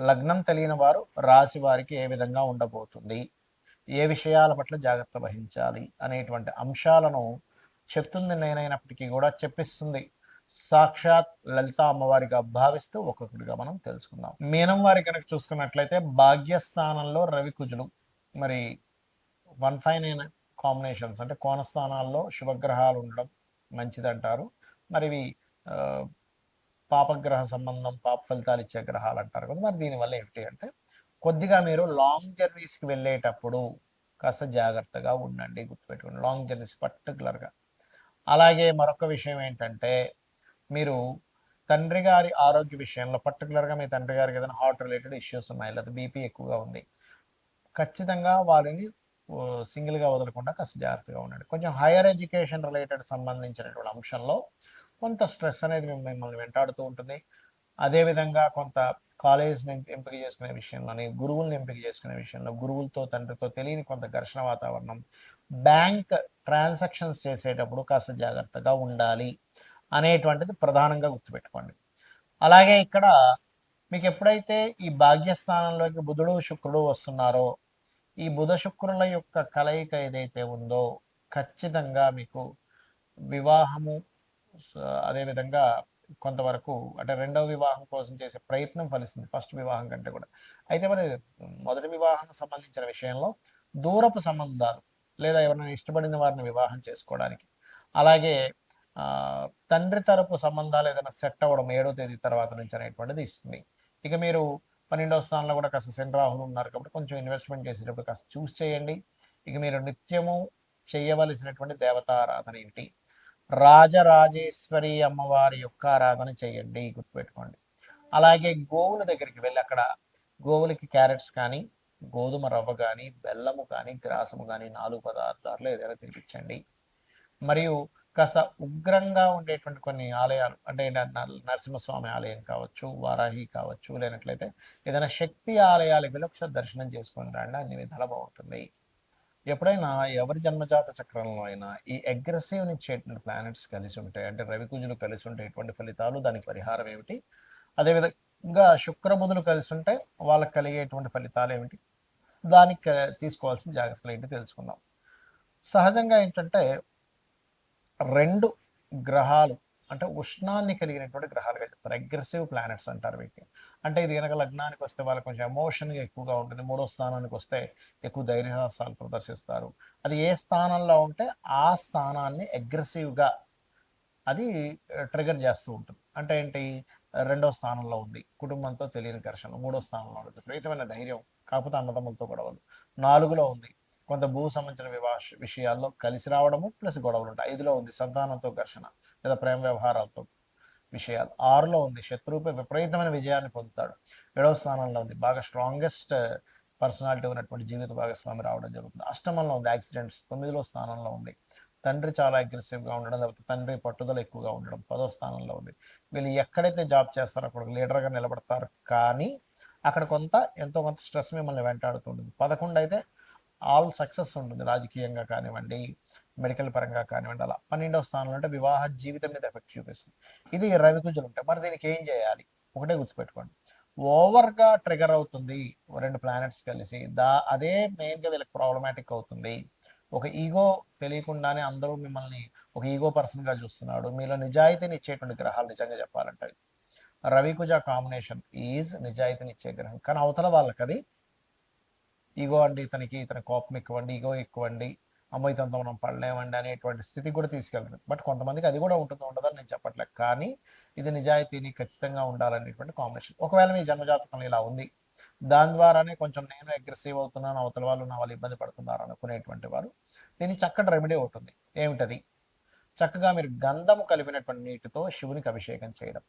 లగ్నం తెలియని వారు రాశి వారికి ఏ విధంగా ఉండబోతుంది? ఏ విషయాల పట్ల జాగ్రత్త వహించాలి? అనేటువంటి అంశాలను చెప్తుంది నేనైనప్పటికీ కూడా చెప్పిస్తుంది. సాక్షాత్ లలిత అమ్మవారిగా భావిస్తూ ఒక్కొక్కటిగా మనం తెలుసుకుందాం. మీనం వారి కనుక చూసుకున్నట్లయితే భాగ్యస్థానంలో రవి కుజులు మరి వన్ ఫైవ్ అయిన కాంబినేషన్స్ అంటే కోణ స్థానాల్లో శుభగ్రహాలు ఉండడం మంచిదంటారు. మరి ఇవి పాపగ్రహ సంబంధం పాప ఫలితాలు ఇచ్చే గ్రహాలు అంటారు కదా! మరి దీనివల్ల ఏమిటి అంటే కొద్దిగా మీరు లాంగ్ జర్నీస్కి వెళ్ళేటప్పుడు కాస్త జాగ్రత్తగా ఉండండి గుర్తుపెట్టుకోండి. లాంగ్ జర్నీస్ పర్టికులర్గా అలాగే మరొక విషయం ఏంటంటే మీరు తండ్రి గారి ఆరోగ్య విషయంలో పర్టికులర్గా మీ తండ్రి గారికి ఏదైనా హార్ట్ రిలేటెడ్ ఇష్యూస్ ఉన్నాయి? లేదా బీపీ ఎక్కువగా ఉంది. ఖచ్చితంగా వారిని సింగిల్గా వదలకుండా కాస్త జాగ్రత్తగా ఉండండి. కొంచెం హైయర్ ఎడ్యుకేషన్ రిలేటెడ్ సంబంధించినటువంటి అంశంలో కొంత స్ట్రెస్ అనేది మిమ్మల్ని వెంటాడుతూ ఉంటుంది. అదేవిధంగా కొంత కాలేజ్ని ఎంపిక చేసుకునే విషయంలోని గురువుల్ని ఎంపిక చేసుకునే విషయంలో గురువులతో తండ్రితో తెలియని కొంత ఘర్షణ వాతావరణం బ్యాంక్ ట్రాన్సాక్షన్స్ చేసేటప్పుడు కాస్త జాగ్రత్తగా ఉండాలి అనేటువంటిది ప్రధానంగా గుర్తుపెట్టుకోండి. అలాగే ఇక్కడ మీకు ఎప్పుడైతే ఈ భాగ్యస్థానంలోకి బుధుడు శుక్రుడు వస్తున్నారో ఈ బుధ శుక్రుల యొక్క కలయిక ఏదైతే ఉందో ఖచ్చితంగా మీకు వివాహము అదేవిధంగా కొంతవరకు అంటే రెండవ వివాహం కోసం చేసే ప్రయత్నం ఫలిస్తుంది ఫస్ట్ వివాహం కంటే కూడా. అయితే మరి మొదటి వివాహం సంబంధించిన విషయంలో దూరపు సంబంధాలు లేదా ఎవరైనా ఇష్టపడిన వారిని వివాహం చేసుకోవడానికి అలాగే తండ్రి తరపు సంబంధాలు ఏదైనా సెట్ అవ్వడం ఏడో తేదీ తర్వాత నుంచి అనేటువంటిది ఇస్తుంది. ఇక మీరు పన్నెండవ స్థానంలో కూడా కాస్త శని రాహులు ఉన్నారు కాబట్టి కొంచెం ఇన్వెస్ట్మెంట్ చేసేటప్పుడు కాస్త చూస్ చేయండి. ఇక మీరు నిత్యము చేయవలసినటువంటి దేవతారాధన ఏంటి? రాజరాజేశ్వరి అమ్మవారి యొక్క ఆరాధన చేయండి గుర్తుపెట్టుకోండి. అలాగే గోవుల దగ్గరికి వెళ్ళి అక్కడ గోవులకి క్యారెట్స్ కానీ గోధుమ రవ్వ కానీ బెల్లము కానీ గ్రాసము కానీ నాలుగు పదార్థాలు ఏదైనా తినిపించండి. మరియు కాస్త ఉగ్రంగా ఉండేటువంటి కొన్ని ఆలయాలు అంటే నరసింహస్వామి ఆలయం కావచ్చు వారాహి కావచ్చు లేనట్లయితే ఏదైనా శక్తి ఆలయాలకు వెళ్ళి ఒకసారి దర్శనం చేసుకొని రండి అన్ని విధాలు బాగుంటుంది. ఎప్పుడైనా ఎవరి జన్మజాత చక్రంలో అయినా ఈ అగ్రెసివ్ ఇచ్చేటువంటి ప్లానెట్స్ కలిసి ఉంటాయి. అంటే రవికుజులు కలిసి ఉంటే ఎటువంటి ఫలితాలు దానికి పరిహారం ఏమిటి? అదేవిధంగా శుక్రబుధులు కలిసి ఉంటే వాళ్ళకి కలిగేటువంటి ఫలితాలు ఏమిటి? దానికి క- తీసుకోవాల్సిన జాగ్రత్తలు ఏంటి తెలుసుకుందాం. సహజంగా ఏంటంటే రెండు గ్రహాలు అంటే ఉష్ణాన్ని కలిగినటువంటి గ్రహాలుగా చెప్తారు అగ్రెసివ్ ప్లానెట్స్ అంటారు వీటిని. అంటే ఇది కనుక లగ్నానికి వస్తే వాళ్ళకి కొంచెం ఎమోషన్గా ఎక్కువగా ఉంటుంది. మూడో స్థానానికి వస్తే ఎక్కువ ధైర్యసాహసాలు ప్రదర్శిస్తారు. అది ఏ స్థానంలో ఉంటే ఆ స్థానాన్ని అగ్రెసివ్గా అది ట్రిగర్ చేస్తూ ఉంటుంది. అంటే ఏంటి? రెండో స్థానంలో ఉంది. కుటుంబంతో తెలియని ఘర్షణ మూడో స్థానంలో ఉంటుంది విపరీతమైన ధైర్యం. కాకపోతే అన్నదమ్ములతో గొడవలు. నాలుగులో ఉంది. కొంత భూ సంబంధించిన వివాహ విషయాల్లో కలిసి రావడము ప్లస్ గొడవలు ఉంటాయి. ఐదులో ఉంది సంతానంతో ఘర్షణ లేదా ప్రేమ వ్యవహారాలతో విషయాలు. ఆరులో ఉంది శత్రువుపై విపరీతమైన విజయాన్ని పొందుతాడు. ఏడవ స్థానంలో ఉంది బాగా స్ట్రాంగెస్ట్ పర్సనాలిటీ ఉన్నటువంటి జీవిత భాగస్వామి రావడం జరుగుతుంది. అష్టమంలో ఉంది యాక్సిడెంట్స్ తొమ్మిదిలో స్థానంలో ఉంది. తండ్రి చాలా అగ్రెసివ్గా ఉండడం లేకపోతే తండ్రి పట్టుదల ఎక్కువగా ఉండడం. పదో స్థానంలో ఉంది. వీళ్ళు ఎక్కడైతే జాబ్ చేస్తారో అక్కడ లీడర్గా నిలబడతారు కానీ అక్కడ కొంత ఎంతో కొంత స్ట్రెస్ మిమ్మల్ని వెంటాడుతుంటుంది పదకొండు అయితే ఆల్ సక్సెస్ ఉంటుంది. రాజకీయంగా కానివ్వండి మెడికల్ పరంగా కానివ్వండి అలా పన్నెండవ స్థానంలో అంటే వివాహ జీవితం మీద ఎఫెక్ట్ చూపిస్తుంది. ఇది రవి కుజులు ఉంటాయి మరి దీనికి ఏం చేయాలి? ఒకటే గుర్తుపెట్టుకోండి. ఓవర్గా ట్రిగర్ అవుతుంది రెండు ప్లానెట్స్ కలిసి. దా అదే మెయిన్గా వీళ్ళకి ప్రాబ్లమాటిక్ అవుతుంది. ఒక ఈగో తెలియకుండానే అందరూ మిమ్మల్ని ఒక ఈగో పర్సన్గా చూస్తున్నాడు. మీలో నిజాయితీని ఇచ్చేటువంటి గ్రహాలు నిజంగా చెప్పాలంటే. రవికుజ కాంబినేషన్ ఈజ్ నిజాయితీని ఇచ్చే గ్రహం. కానీ అవతల వాళ్ళకి అది ఈగో అండి ఇతనికి ఇతని కోపం ఎక్కువండి ఈగో ఎక్కువండి అమ్మో ఇతనితో మనం పడలేమండి అనేటువంటి స్థితి కూడా తీసుకెళ్తుంది బట్ కొంతమందికి అది కూడా ఉంటుందో ఉండదని నేను చెప్పట్లేదు. కానీ ఇది నిజాయితీని ఖచ్చితంగా ఉండాలనేటువంటి కాంబినేషన్. ఒకవేళ మీ జన్మజాతకంలో ఇలా ఉంది దాని ద్వారానే కొంచెం నేను అగ్రెసివ్ అవుతున్నాను అవతల వాళ్ళు నా వాళ్ళు ఇబ్బంది పడుతున్నారు అనుకునేటువంటి వారు దీని చక్కటి రెమెడీ ఉంటుంది ఏమిటది? చక్కగా మీరు గంధము కలిపినటువంటి నీటితో శివునికి అభిషేకం చేయడం.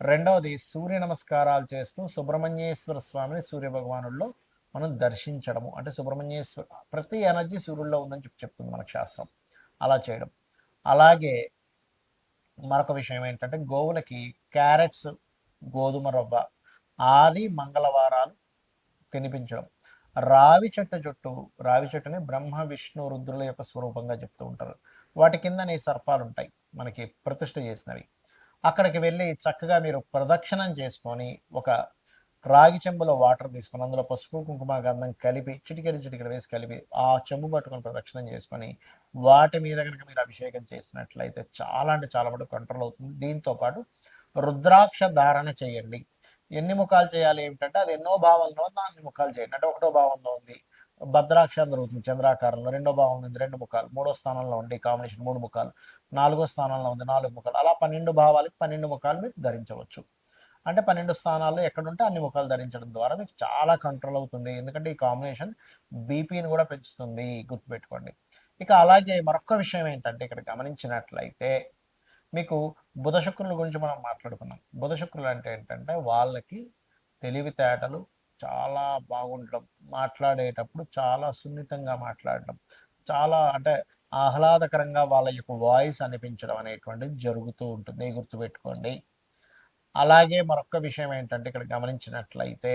రెండవది సూర్య నమస్కారాలు చేస్తూ సుబ్రహ్మణ్యేశ్వర స్వామిని సూర్య భగవానుల్లో మనం దర్శించడము. అంటే సుబ్రహ్మణ్యేశ్వర ప్రతి ఎనర్జీ సూర్యుల్లో ఉందని చెప్పి చెప్తుంది మనకు శాస్త్రం. అలా చేయడం. అలాగే మరొక విషయం ఏంటంటే గోవులకి క్యారెట్స్ గోధుమ రవ్వ ఆది మంగళవారాలు తినిపించడం. రావి చెట్టు చుట్టూ రావి చెట్టుని బ్రహ్మ విష్ణు రుద్రుల యొక్క స్వరూపంగా చెప్తూ ఉంటారు. వాటి కింద సర్పాలు ఉంటాయి మనకి ప్రతిష్ట చేసినవి. అక్కడికి వెళ్ళి చక్కగా మీరు ప్రదక్షిణం చేసుకొని ఒక రాగి చెంబులో వాటర్ తీసుకొని అందులో పసుపు కుంకుమ గంధం కలిపి చిటికెడు చిటికెడు వేసి కలిపి ఆ చెంబు పట్టుకొని ప్రదక్షిణం చేసుకొని వాటి మీద కనుక మీరు అభిషేకం చేసినట్లయితే చాలా అంటే చాలా మటుకు కంట్రోల్ అవుతుంది. దీంతో పాటు రుద్రాక్ష ధారణ చేయండి. ఎన్ని ముఖాలు చేయాలి ఏమిటంటే అది ఎన్నో భావంలో ఉంది అన్ని ముఖాలు చేయండి. అంటే ఒకటో భావంలో ఉంది భద్రాక్ష జరుగుతుంది చంద్రాకారంలో రెండో భావం ఉంది రెండు ముఖాలు మూడో స్థానంలో ఉంది కాంబినేషన్ మూడు ముఖాలు నాలుగో స్థానంలో ఉంది నాలుగు ముఖాలు. అలా పన్నెండు భావాలకి పన్నెండు ముఖాలు మీరు ధరించవచ్చు. అంటే పన్నెండు స్థానాల్లో ఎక్కడుంటే అన్ని ముఖాలు ధరించడం ద్వారా మీకు చాలా కంట్రోల్ అవుతుంది. ఎందుకంటే ఈ కాంబినేషన్ బీపీని కూడా పెంచుతుంది. గుర్తుపెట్టుకోండి. ఇక అలాగే మరొక విషయం ఏంటంటే ఇక్కడ గమనించినట్లయితే మీకు బుధ శుక్రుల గురించి మనం మాట్లాడుకున్నాం. బుధ శుక్రులు అంటే ఏంటంటే వాళ్ళకి తెలివితేటలు చాలా బాగుండడం మాట్లాడేటప్పుడు చాలా సున్నితంగా మాట్లాడడం చాలా అంటే ఆహ్లాదకరంగా వాళ్ళ యొక్క వాయిస్ అనిపించడం అనేటువంటిది జరుగుతూ ఉంటుంది. గుర్తుపెట్టుకోండి. అలాగే మరొక విషయం ఏంటంటే ఇక్కడ గమనించినట్లయితే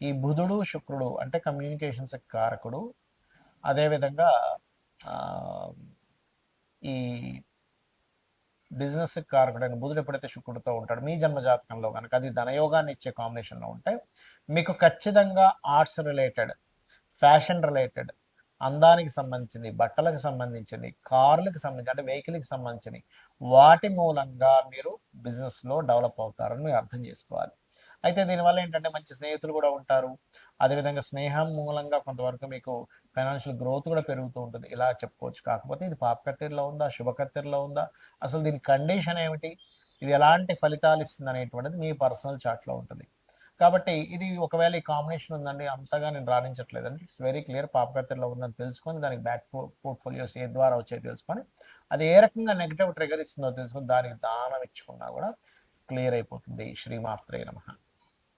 ఈ బుధుడు శుక్రుడు అంటే కమ్యూనికేషన్స్ కారకుడు అదేవిధంగా ఈ బిజినెస్ కారకుడైన బుధుడు ఎప్పుడైతే శుక్రుడితో ఉంటాడు మీ జన్మ జాతకంలో కనుక అది ధనయోగాన్ని ఇచ్చే కాంబినేషన్లో ఉంటే మీకు ఖచ్చితంగా ఆర్ట్స్ రిలేటెడ్ ఫ్యాషన్ రిలేటెడ్ అందానికి సంబంధించింది బట్టలకు సంబంధించింది కార్లకు సంబంధించి అంటే వెహికల్కి సంబంధించింది వాటి మూలంగా మీరు బిజినెస్లో డెవలప్ అవుతారని మీరు అర్థం చేసుకోవాలి. అయితే దీనివల్ల ఏంటంటే మంచి స్నేహితులు కూడా ఉంటారు. అదేవిధంగా స్నేహం మూలంగా కొంతవరకు మీకు ఫైనాన్షియల్ గ్రోత్ కూడా పెరుగుతూ ఉంటుంది. ఇలా చెప్పుకోవచ్చు. కాకపోతే ఇది పాపకత్తిరిలో ఉందా? శుభకత్తిరిలో ఉందా? అసలు దీని కండిషన్ ఏమిటి? ఇది ఎలాంటి ఫలితాలు ఇస్తుంది అనేటువంటిది మీ పర్సనల్ చాట్లో ఉంటుంది. కాబట్టి ఇది ఒకవేళ ఈ కాంబినేషన్ ఉందండి అంతగా నేను రాణించట్లేదండి. ఇట్స్ వెరీ క్లియర్ పాపకత్తెరలో ఉందని తెలుసుకొని దానికి బ్యాక్ పోర్ట్ఫోలియోస్ ఏ ద్వారా వచ్చేది తెలుసుకొని అది ఏ రకంగా నెగిటివ్ ట్రిగర్ ఇస్తుందో తెలుసుకొని దానికి దానం ఇచ్చుకున్నా కూడా క్లియర్ అయిపోతుంది. శ్రీమాత్రే నమ.